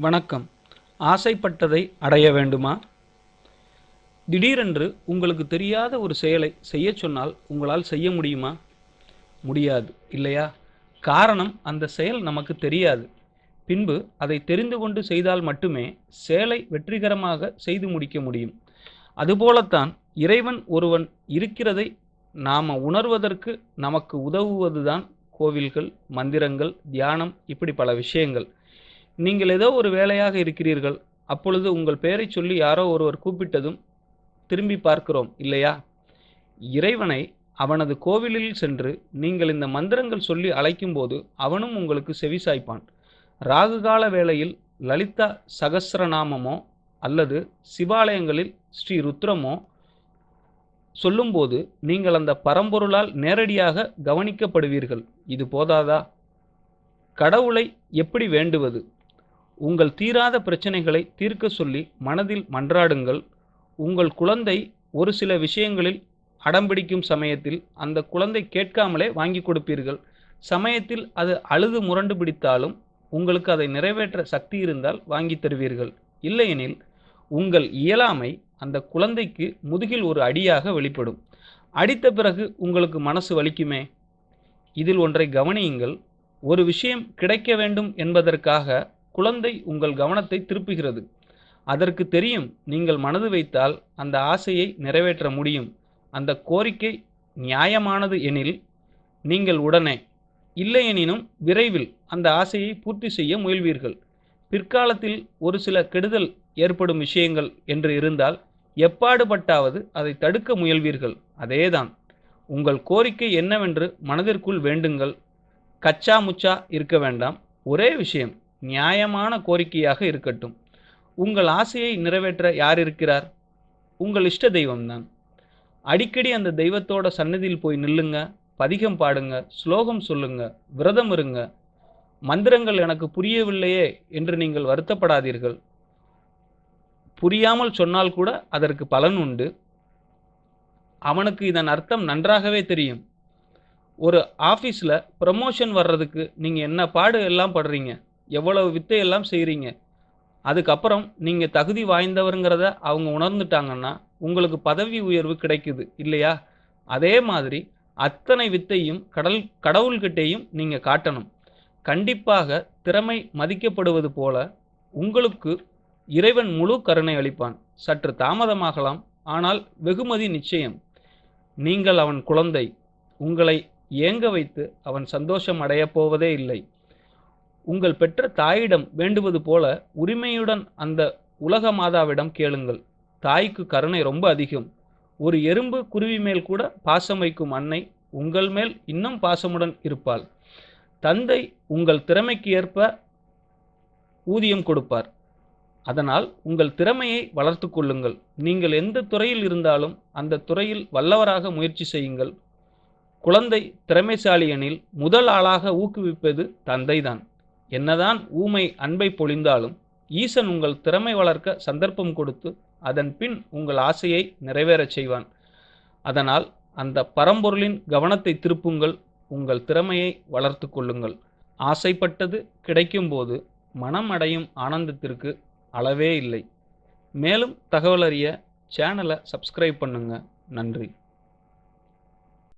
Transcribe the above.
வணக்கம். ஆசைப்பட்டதை அடைய வேண்டுமா? திடீரென்று உங்களுக்கு தெரியாத ஒரு செயலை செய்யச் சொன்னால் உங்களால் செய்ய முடியுமா? முடியாது இல்லையா? காரணம் அந்த செயல் நமக்கு தெரியாது. பின்பு அதை தெரிந்து கொண்டு செய்தால் மட்டுமே செயலை வெற்றிகரமாக செய்து முடிக்க முடியும். அதுபோலத்தான் இறைவன் ஒருவன் இருக்கிறதை நாம் உணர்வதற்கு நமக்கு உதவுவதுதான் கோவில்கள் மந்திரங்கள் தியானம் இப்படி பல விஷயங்கள். நீங்கள் ஏதோ ஒரு வேலையாக இருக்கிறீர்கள். அப்பொழுது உங்கள் பெயரை சொல்லி யாரோ ஒருவர் கூப்பிட்டதும் திரும்பி பார்க்கிறோம் இல்லையா? இறைவனை அவனது கோவிலில் சென்று நீங்கள் இந்த மந்திரங்கள் சொல்லி அழைக்கும்போது அவனும் உங்களுக்கு செவிசாய்ப்பான். ராகுகால வேளையில் லலிதா சகசிரநாமமோ அல்லது சிவாலயங்களில் ஸ்ரீ ருத்ரமோ சொல்லும்போது நீங்கள் அந்த பரம்பொருளால் நேரடியாக கவனிக்கப்படுவீர்கள். இது போதாதா? கடவுளை எப்படி வேண்டுவது? உங்கள் தீராத பிரச்சனைகளை தீர்க்க சொல்லி மனதில் மன்றாடுங்கள். உங்கள் குழந்தை ஒரு சில விஷயங்களில் அடம்பிடிக்கும் சமயத்தில் அந்த குழந்தை கேட்காமலே வாங்கி கொடுப்பீர்கள். சமயத்தில் அது அழுது முரண்டு பிடித்தாலும் உங்களுக்கு அதை நிறைவேற்ற சக்தி இருந்தால் வாங்கி தருவீர்கள். இல்லையெனில் உங்கள் இயலாமை அந்த குழந்தைக்கு முதுகில் ஒரு அடியாக வெளிப்படும். அடித்த பிறகு உங்களுக்கு மனசு வலிக்குமே? இதில் ஒன்றை கவனியுங்கள். ஒரு விஷயம் கிடைக்க வேண்டும் என்பதற்காக குழந்தை உங்கள் கவனத்தை திருப்புகிறது. அதற்கு தெரியும் நீங்கள் மனது வைத்தால் அந்த ஆசையை நிறைவேற்ற முடியும். அந்த கோரிக்கை நியாயமானது எனில் நீங்கள் உடனே இல்லையெனினும் விரைவில் அந்த ஆசையை பூர்த்தி செய்ய முயல்வீர்கள். பிற்காலத்தில் ஒரு சில கெடுதல் ஏற்படும் விஷயங்கள் என்று இருந்தால் எப்பாடுபட்டாவது அதை தடுக்க முயல்வீர்கள். அதேதான். உங்கள் கோரிக்கை என்னவென்று மனதிற்குள் வேண்டுங்கள். கச்சா முச்சா இருக்க வேண்டாம். ஒரே விஷயம் நியாயமான கோரிக்கையாக இருக்கட்டும். உங்கள் ஆசையை நிறைவேற்ற யார் இருக்கிறார்? உங்கள் இஷ்ட தெய்வம்தான். அடிக்கடி அந்த தெய்வத்தோட சன்னதியில் போய் நில்லுங்க பதிகம் பாடுங்க ஸ்லோகம் சொல்லுங்க விரதம் இருங்க. மந்திரங்கள் எனக்கு புரியவில்லையே என்று நீங்கள் வருத்தப்படாதீர்கள். புரியாமல் சொன்னால் கூட அதற்கு பலன் உண்டு. அவனுக்கு இதன் அர்த்தம் நன்றாகவே தெரியும். ஒரு ஆஃபீஸில் ப்ரமோஷன் வர்றதுக்கு நீங்கள் என்ன பாடு எல்லாம் படுறீங்க? எவ்வளவு வித்தையெல்லாம் செய்கிறீங்க அதுக்கப்புறம் நீங்கள் தகுதி வாய்ந்தவருங்கிறத அவங்க உணர்ந்துட்டாங்கன்னா உங்களுக்கு பதவி உயர்வு கிடைக்குது இல்லையா? அதே மாதிரி அத்தனை வித்தையும் கடல் கடவுள்கிட்டேயும் நீங்கள் காட்டணும். கண்டிப்பாக திறமை மதிக்கப்படுவது போல உங்களுக்கு இறைவன் முழு கருணை அளிப்பான். சற்று தாமதமாகலாம் ஆனால் வெகுமதி நிச்சயம். நீங்கள் அவன் குழந்தை. உங்களை ஏங்க வைத்து அவன் சந்தோஷம் அடையப் போவதே இல்லை. உங்கள் பெற்ற தாயிடம் வேண்டுவது போல உரிமையுடன் அந்த உலக மாதாவிடம் கேளுங்கள். தாய்க்கு கருணை ரொம்ப அதிகம். ஒரு எறும்பு குருவி மேல் கூட பாசம் வைக்கும் அன்னை உங்கள் மேல் இன்னும் பாசமுடன் இருப்பாள். தந்தை உங்கள் திறமைக்கு ஏற்ப ஊதியம் கொடுப்பார். அதனால் உங்கள் திறமையை வளர்த்து கொள்ளுங்கள். நீங்கள் எந்த துறையில் இருந்தாலும் அந்த துறையில் வல்லவராக முயற்சி செய்யுங்கள். குழந்தை திறமைசாலி எனில் முதல் ஆளாக ஊக்குவிப்பது தந்தைதான். என்னதான் ஊமை அன்பை பொழிந்தாலும் ஈசன் உங்கள் திறமை வளர்க்க சந்தர்ப்பம் கொடுத்து அதன் பின் உங்கள் ஆசையை நிறைவேறச் செய்வான். அதனால் அந்த பரம்பொருளின் கவனத்தை திருப்புங்கள் உங்கள் திறமையை வளர்த்து கொள்ளுங்கள். ஆசைப்பட்டது கிடைக்கும்போது மனம் அடையும் ஆனந்தத்திற்கு அளவே இல்லை. மேலும் தகவல் அறிய சேனலை சப்ஸ்கிரைப் பண்ணுங்கள் நன்றி.